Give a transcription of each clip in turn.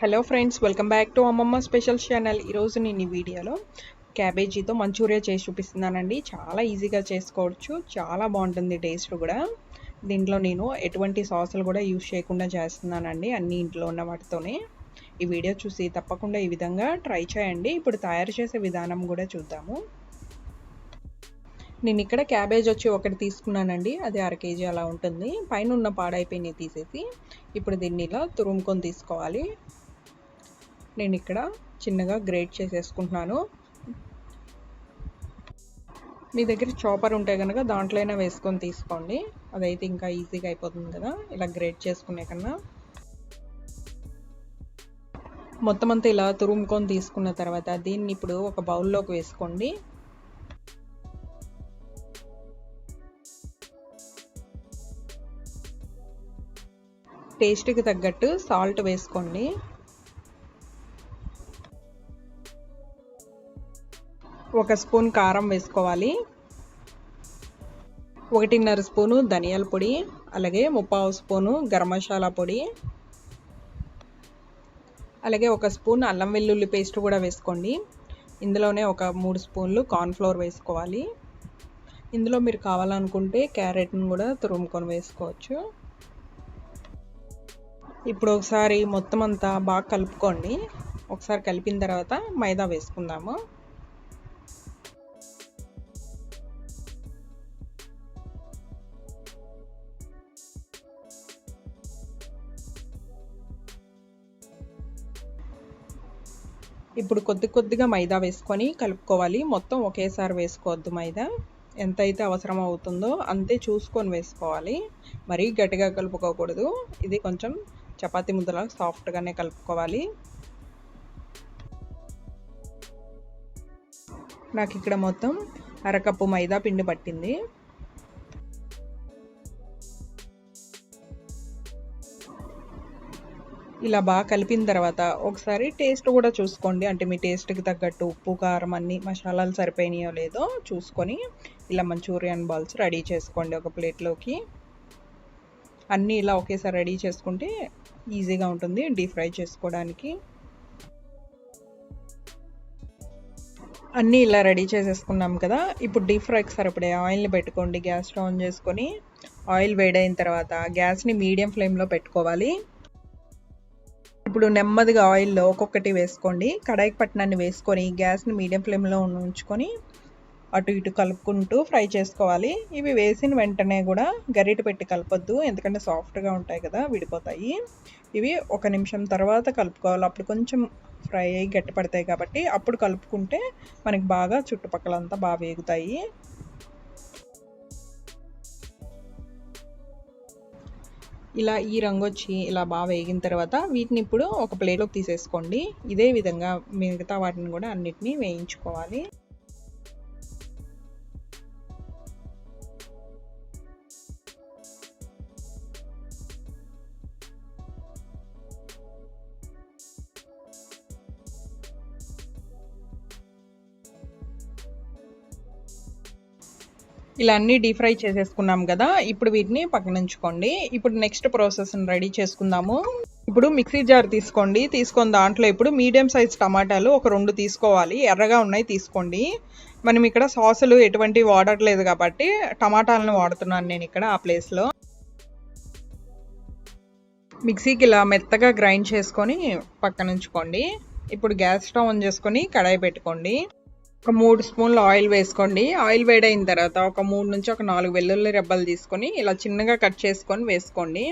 Hello friends welcome back to అమ్మమ్మ special channel ఈరోజు నేను ఈ వీడియోలో క్యాబేజీతో మంచూరియా చేసి చూపిస్తున్నానండి. చాలా ఈజీగా చేసుకోవచ్చు. చాలా బాగుంటుంది టేస్ట్ కూడా. దీంట్లో నేను ఎటువంటి సాసులు కూడా యూజ్ చేయకుండా చేస్తున్నానండి అన్ని ఇంట్లో ఉన్న వాటితోనే. ఈ వీడియో చూసి తప్పకుండా ఈ విధంగా ట్రై చేయండి. ఇప్పుడు తయారు చేసే విధానం కూడా చూద్దాము. నేను ఇక్కడ క్యాబేజ్ వచ్చి ఒకటి తీసుకున్నానండి. అది అర కేజీ అలా ఉంటుంది. పైన ఉన్న పాడైపోయినవి తీసేసి ఇప్పుడు దీన్ని ఇలా తురుముకొని తీసుకోవాలి. నేను ఇక్కడ చిన్నగా గ్రేట్ చేసేసుకుంటున్నాను. మీ దగ్గర చాపర్ ఉంటే కనుక దాంట్లోనే వేసుకొని తీసుకోండి. అదైతే ఇంకా ఈజీగా అయిపోతుంది కదా ఇలా గ్రేట్ చేసుకునే కన్నా. మొత్తం అంతా ఇలా తురుముకొని తీసుకున్న తర్వాత దీన్ని ఇప్పుడు ఒక బౌల్లోకి వేసుకోండి. టేస్ట్కి తగ్గట్టు సాల్ట్ వేసుకోండి. ఒక స్పూన్ కారం వేసుకోవాలి. ఒకటిన్నర స్పూను ధనియాల పొడి అలాగే ముప్పావు స్పూను గరం మసాలా పొడి అలాగే ఒక స్పూన్ అల్లం వెల్లుల్లి పేస్ట్ కూడా వేసుకోండి. ఇందులోనే ఒక మూడు స్పూన్లు కార్న్ఫ్లోర్ వేసుకోవాలి. ఇందులో మీరు కావాలనుకుంటే క్యారెట్ని కూడా తురుముకొని వేసుకోవచ్చు. ఇప్పుడు ఒకసారి మొత్తం అంతా బాగా కలుపుకోండి. ఒకసారి కలిపిన తర్వాత మైదా వేసుకుందాము. ఇప్పుడు కొద్ది కొద్దిగా మైదా వేసుకొని కలుపుకోవాలి. మొత్తం ఒకేసారి వేసుకోవద్దు మైదా. ఎంత అయితే అవసరం అవుతుందో అంతే చూసుకొని వేసుకోవాలి. మరీ గట్టిగా కలుపుకోకూడదు. ఇది కొంచెం చపాతీ ముద్దలా సాఫ్ట్గానే కలుపుకోవాలి. నాకు ఇక్కడ మొత్తం అరకప్పు మైదా పిండి పట్టింది. ఇలా బాగా కలిపిన తర్వాత ఒకసారి టేస్ట్ కూడా చూసుకోండి. అంటే మీ టేస్ట్కి తగ్గట్టు ఉప్పు కారం అన్ని మసాలాలు సరిపోయినాయో లేదో చూసుకొని ఇలా మంచూరియన్ బాల్స్ రెడీ చేసుకోండి ఒక ప్లేట్లోకి అన్నీ ఇలా ఒకేసారి రెడీ చేసుకుంటే ఈజీగా ఉంటుంది డీప్ ఫ్రై చేసుకోవడానికి. అన్నీ ఇలా రెడీ చేసేసుకున్నాం కదా. ఇప్పుడు డీప్ ఫ్రైకి సరిపడే ఆయిల్ని పెట్టుకోండి. గ్యాస్ ఆన్ చేసుకొని ఆయిల్ వేడైన తర్వాత గ్యాస్ని మీడియం ఫ్లేమ్లో పెట్టుకోవాలి. ఇప్పుడు నెమ్మదిగా ఆయిల్లో ఒక్కొక్కటి వేసుకోండి. కడాయి పట్టణాన్ని వేసుకొని గ్యాస్ని మీడియం ఫ్లేమ్లో ఉంచుకొని అటు ఇటు కలుపుకుంటూ ఫ్రై చేసుకోవాలి. ఇవి వేసిన వెంటనే కూడా గరిట పెట్టి కలపొద్దు ఎందుకంటే సాఫ్ట్గా ఉంటాయి కదా విడిపోతాయి. ఇవి ఒక నిమిషం తర్వాత కలుపుకోవాలి. అప్పుడు కొంచెం ఫ్రై అయ్యి గట్టిపడతాయి కాబట్టి అప్పుడు కలుపుకుంటే మనకి బాగా చుట్టుపక్కలంతా బాగా వేగుతాయి. ఇలా ఈ రంగు వచ్చి ఇలా బాగా వేగిన తర్వాత వీటిని ఇప్పుడు ఒక ప్లేట్లోకి తీసేసుకోండి. ఇదే విధంగా మిగతా వాటిని కూడా అన్నిటినీ వేయించుకోవాలి. ఇలా అన్నీ డీప్ ఫ్రై చేసేసుకున్నాం కదా ఇప్పుడు వీటిని పక్కన ఉంచుకోండి ఇప్పుడు నెక్స్ట్ ప్రాసెస్ని రెడీ చేసుకుందాము. ఇప్పుడు మిక్సీ జార్ తీసుకోండి. తీసుకొని దాంట్లో ఇప్పుడు మీడియం సైజ్ టమాటాలు ఒక రెండు తీసుకోవాలి. ఎర్రగా ఉన్నాయి తీసుకోండి. మనం ఇక్కడ సాసులు ఎటువంటి వాడట్లేదు కాబట్టి టమాటాలను వాడుతున్నాను నేను ఇక్కడ ఆ ప్లేస్లో. మిక్సీకి ఇలా మెత్తగా గ్రైండ్ చేసుకొని పక్కన ఉంచుకోండి ఇప్పుడు గ్యాస్ స్టవ్ ఆన్ చేసుకొని కడాయి పెట్టుకోండి. ఒక మూడు స్పూన్లు ఆయిల్ వేసుకోండి. ఆయిల్ వేడైన తర్వాత ఒక మూడు నుంచి ఒక నాలుగు వెల్లుల్లి రెబ్బలు తీసుకొని ఇలా చిన్నగా కట్ చేసుకొని వేసుకోండి.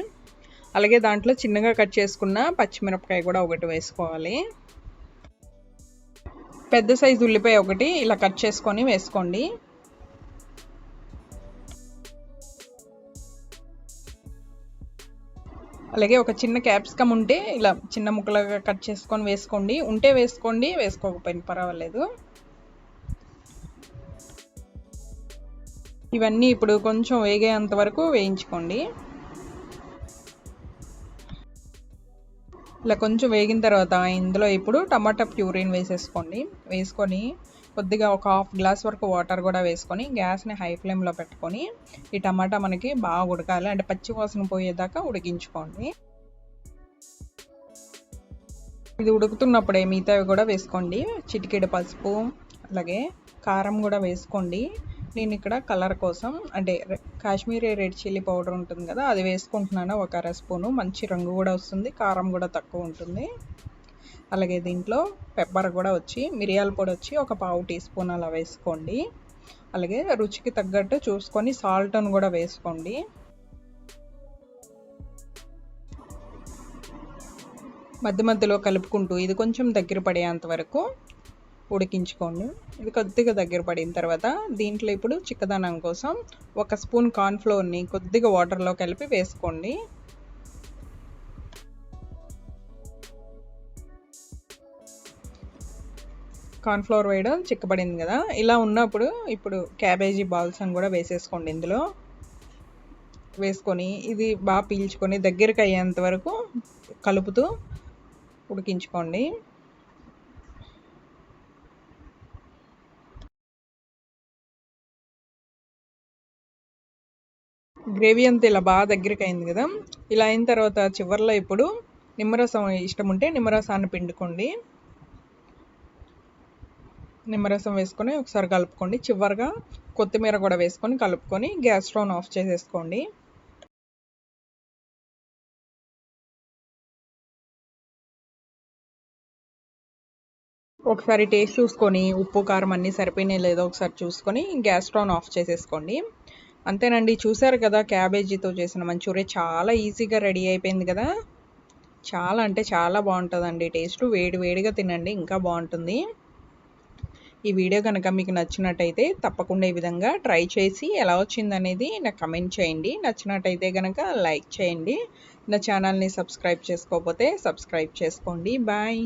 అలాగే దాంట్లో చిన్నగా కట్ చేసుకున్న పచ్చిమిరపకాయ కూడా ఒకటి వేసుకోవాలి. పెద్ద సైజు ఉల్లిపాయ ఒకటి ఇలా కట్ చేసుకొని వేసుకోండి. అలాగే ఒక చిన్న క్యాప్సికమ్ ఉంటే ఇలా చిన్న ముక్కలుగా కట్ చేసుకొని వేసుకోండి. ఉంటే వేసుకోండి వేసుకోకపోయినా పర్వాలేదు. ఇవన్నీ ఇప్పుడు కొంచెం వేగేంత వరకు వేయించుకోండి. ఇలా కొంచెం వేగిన తర్వాత ఇందులో ఇప్పుడు టమాటా ప్యూరిన్ వేసేసుకోండి. వేసుకొని కొద్దిగా ఒక హాఫ్ గ్లాస్ వరకు వాటర్ కూడా వేసుకొని గ్యాస్ని హై ఫ్లేమ్లో పెట్టుకొని ఈ టమాటా మనకి బాగా ఉడకాలి. అంటే పచ్చి వాసన పోయేదాకా ఉడికించుకోండి. ఇది ఉడుకుతున్నప్పుడే మిగతావి కూడా వేసుకోండి. చిటికెడు పసుపు అలాగే కారం కూడా వేసుకోండి. నేను ఇక్కడ కలర్ కోసం అంటే కాశ్మీరీ రెడ్ చిల్లీ పౌడర్ ఉంటుంది కదా అది వేసుకుంటున్నాను. ఒక అర స్పూను. మంచి రంగు కూడా వస్తుంది కారం కూడా తక్కువ ఉంటుంది. అలాగే దీంట్లో పెప్పర్ కూడా వచ్చి మిరియాల పొడి వచ్చి ఒక పావు టీ స్పూన్ అలా వేసుకోండి. అలాగే రుచికి తగ్గట్టు చూసుకొని సాల్ట్ను కూడా వేసుకోండి. మధ్య మధ్యలో కలుపుకుంటూ ఇది కొంచెం దగ్గర పడేంత వరకు ఉడికించుకోండి. ఇది కొద్దిగా దగ్గర పడిన తర్వాత దీంట్లో ఇప్పుడు చిక్కదనం కోసం ఒక స్పూన్ కార్న్ఫ్లోర్ని కొద్దిగా వాటర్లో కలిపి వేసుకోండి. కార్న్ఫ్లోర్ వేయడం చిక్కబడింది కదా. ఇలా ఉన్నప్పుడు ఇప్పుడు క్యాబేజీ బాల్స్ అని కూడా వేసేసుకోండి ఇందులో. వేసుకొని ఇది బాగా పీల్చుకొని దగ్గరికి అయ్యేంత వరకు కలుపుతూ ఉడికించుకోండి. గ్రేవీ అంతా ఇలా బాగా దగ్గరికి అయింది కదా. ఇలా అయిన తర్వాత చివరిలో ఇప్పుడు నిమ్మరసం ఇష్టం ఉంటే నిమ్మరసాన్ని పిండుకోండి. నిమ్మరసం వేసుకొని ఒకసారి కలుపుకోండి. చివరిగా కొత్తిమీర కూడా వేసుకొని కలుపుకొని గ్యాస్ స్టవ్ను ఆఫ్ చేసేసుకోండి. ఒకసారి టేస్ట్ చూసుకొని ఉప్పు కారం అన్నీ సరిపోయినాయి లేదో ఒకసారి చూసుకొని గ్యాస్ స్టవ్ను ఆఫ్ చేసేసుకోండి. అంతేనండి. చూసారు కదా క్యాబేజీతో చేసిన మంచూరియా చాలా ఈజీగా రెడీ అయిపోయింది కదా. చాలా అంటే చాలా బాగుంటుందండి. టేస్ట్ వేడి వేడిగా తినండి ఇంకా బాగుంటుంది. ఈ వీడియో కనుక మీకు నచ్చినట్టయితే తప్పకుండా ఈ విధంగా ట్రై చేసి ఎలా వచ్చిందనేది నాకు కమెంట్ చేయండి. నచ్చినట్టయితే కనుక లైక్ చేయండి. నా ఛానల్ని సబ్స్క్రైబ్ చేసుకోకపోతే సబ్స్క్రైబ్ చేసుకోండి. బాయ్.